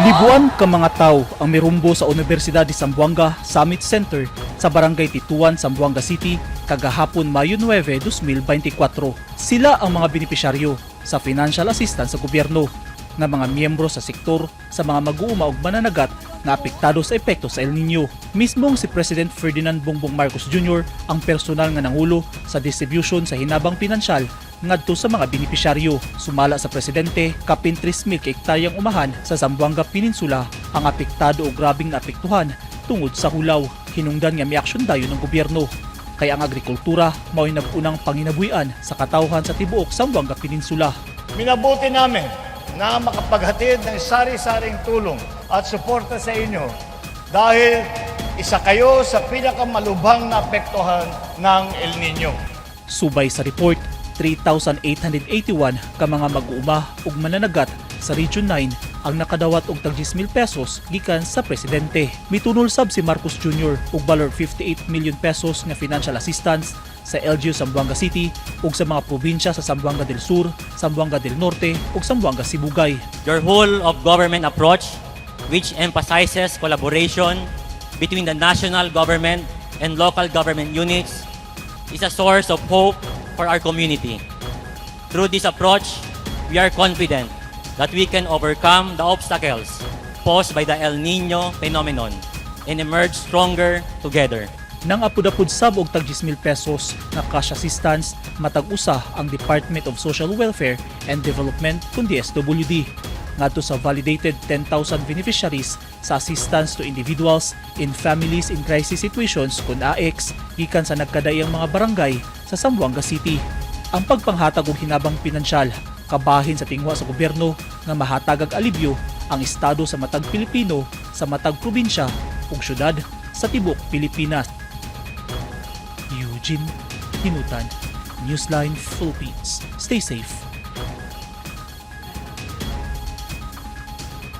Libuan ka mga tao ang mirumbo sa Universidad de Zamboanga Summit Center sa Barangay Tituan, Zamboanga City kagahapon Mayo 9, 2024. Sila ang mga benepisyaryo sa financial assistance sa gobyerno na mga miyembro sa sektor sa mga mag-uuma ug mananagat na apektado sa epekto sa El Nino. Mismong si President Ferdinand Bongbong Marcos Jr. ang personal nga nangulo sa distribution sa hinabang pinansyal ngadto sa mga benepisyaryo. Sumala sa presidente, kapin 3,000 ka hektaryang umahan sa Zamboanga Peninsula ang apektado o grabing naapektuhan tungod sa hulaw. Hinungdan nga miaksyon dayo ng gobyerno. Kaya ang agrikultura mao'y nag-unang panginabuhian sa katawhan sa tibuok Zamboanga Peninsula. Minabuti namin na makapaghatid ng sari-saring tulong at suporta sa inyo dahil isa kayo sa pinakamalubhang na apektuhan ng El Nino. Subay sa report, 3,881 ka mga mag-uuma ug mananagat sa Region 9 ang nakadawat og tag 10,000 pesos gikan sa presidente. Mitunol sab si Marcos Jr. og balor 58 million pesos nga financial assistance sa LGU Zamboanga City ug sa mga probinsya sa Zamboanga del Sur, Zamboanga del Norte ug Zamboanga Sibugay. Your whole of government approach, which emphasizes collaboration between the national government and local government units, is a source of hope for our community. Through this approach, we are confident that we can overcome the obstacles posed by the El Nino phenomenon and emerge stronger together. Nang apud-apud sab og tag 10,000 pesos na cash assistance matag usa ang Department of Social Welfare and Development kundi SWD ngadto sa validated 10,000 beneficiaries sa assistance to individuals in families in crisis situations kun AX gikan sa nagkadayang mga barangay sa Zamboanga City. Ang pagpanghatag og hinabang pinansyal kabahin sa tingwa sa gobyerno nga mahatag ag alibyo ang estado sa matag Pilipino sa matag probinsya ug syudad sa tibok Pilipinas. Eugene Hinutan, Newsline Philippines. Stay safe.